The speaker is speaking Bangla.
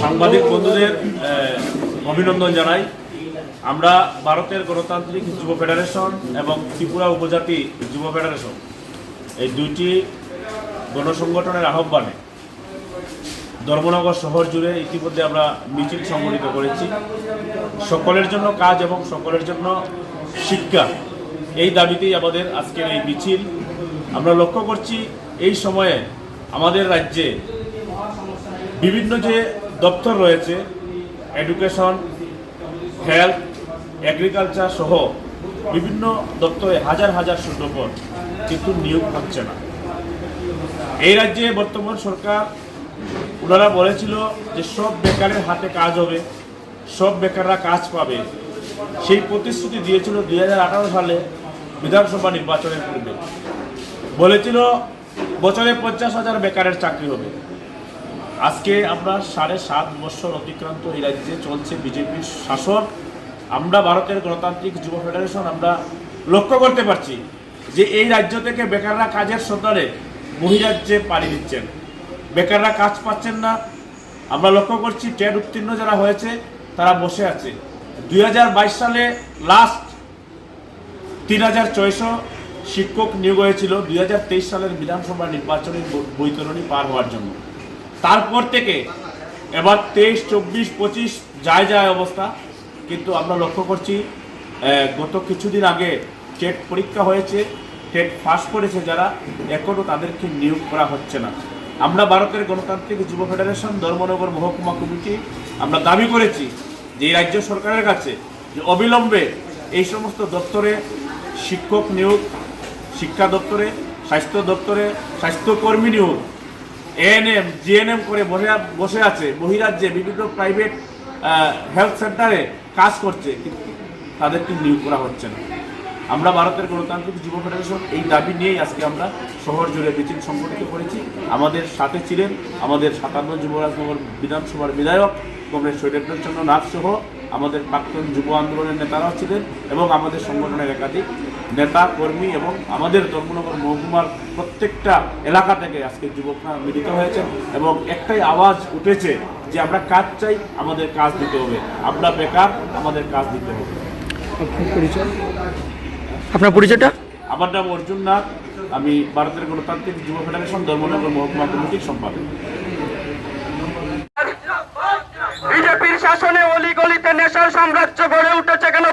সাংবাদিক বন্ধুদের অভিনন্দন জানাই। আমরা ভারতের গণতান্ত্রিক যুব ফেডারেশন এবং ত্রিপুরা উপজাতি যুব ফেডারেশন এই দুইটি গণসংগঠনের আহ্বানে ধর্মনগর শহর জুড়ে ইতিমধ্যে আমরা মিছিল সংগঠিত করেছি। সকলের জন্য কাজ এবং সকলের জন্য শিক্ষা, এই দাবিতেই আমাদের আজকের এই মিছিল। আমরা লক্ষ্য করছি এই সময়ে আমাদের রাজ্যে বিভিন্ন যে দপ্তর রয়েছে এডুকেশন হেলথ এগ্রিকালচার সহ বিভিন্ন দপ্তরে হাজার হাজার শূন্যপদ কিন্তু নিয়োগ হচ্ছে না। এই রাজ্যে বর্তমান সরকার ওনারা বলেছিল যে সব বেকারের হাতে কাজ হবে, সব বেকাররা কাজ পাবে। সেই প্রতিশ্রুতি দিয়েছিল দুই হাজার আঠারো সালে বিধানসভা নির্বাচনের পূর্বে। বলেছিল বছরে পঞ্চাশ হাজার বেকারের চাকরি হবে। আজকে আমরা সাড়ে সাত বছর অতিক্রান্ত এই রাজ্যে চলছে বিজেপির শাসন। আমরা ভারতের গণতান্ত্রিক যুব ফেডারেশন আমরা লক্ষ্য করতে পারছি যে এই রাজ্য থেকে বেকাররা কাজের সন্ধানে বহিরাজ্যে পাড়ি দিচ্ছেন। বেকাররা কাজ পাচ্ছেন না। আমরা লক্ষ্য করছি টেট উত্তীর্ণ যারা হয়েছে, তারা বসে আছে। দুই হাজার বাইশ সালে লাস্ট তিন হাজার ছয়শো শিক্ষক নিয়োগ হয়েছিল। দুই হাজার তেইশ সালের বিধানসভা নির্বাচনের বৈতরণী পার হওয়ার জন্য। তারপর থেকে এবার তেইশ, চব্বিশ, পঁচিশ যায় যায় অবস্থা। কিন্তু আমরা লক্ষ্য করছি গত কিছুদিন আগে টেট পরীক্ষা হয়েছে, টেট পাস করেছে যারা এখনও তাদেরকে নিয়োগ করা হচ্ছে না। আমরা ভারতের গণতান্ত্রিক যুব ফেডারেশন, ধর্মনগর মহকুমা কমিটি, আমরা দাবি করেছি যে রাজ্য সরকারের কাছে যে অবিলম্বে এই সমস্ত দপ্তরে শিক্ষক নিয়োগ, শিক্ষা দপ্তরে, স্বাস্থ্য দপ্তরে, স্বাস্থ্যকর্মী নিয়োগ এএনএম জিএনএম করে বসে বসে আছে, বহিরাজ্যে বিভিন্ন প্রাইভেট হেলথ সেন্টারে কাজ করছে তাদেরকে নিয়োগ করা হচ্ছে না। আমরা ভারতের গণতান্ত্রিক যুব ফেডারেশন এই দাবি নিয়েই আজকে আমরা শহর জুড়ে মিছিল সংগঠিত করেছি। আমাদের সাথে ছিলেন আমাদের সাতান্ন যুবরাজনগর বিধানসভার বিধায়ক কমরেড সৈরেন্দ্রচন্দ্র নাথ সহ আমাদের প্রাক্তন যুব আন্দোলনের নেতারাও ছিলেন এবং আমাদের সংগঠনের একাধিক নেতা, কর্মী এবং আমাদের ধর্মনগর মহকুমার প্রত্যেকটা এলাকা থেকে আজকে যুবকরা মিলিত হয়েছে এবং একটাই আওয়াজ উঠেছে যে আমরা কাজ চাই, আমাদের কাজ দিতে হবে। আমরা বেকার, আমাদের কাজ দিতে হবে। পরিচয়? আপনার পরিচয়টা? আমার নাম অর্জুন নাথ। আমি ভারতের গণতান্ত্রিক যুব ফেডারেশন ধর্মনগর মহকুমা কমিটির সম্পাদক। বিজেপির শাসনে অলিগলিতে নেশার সাম্রাজ্য গড়ে উঠেছে কেন?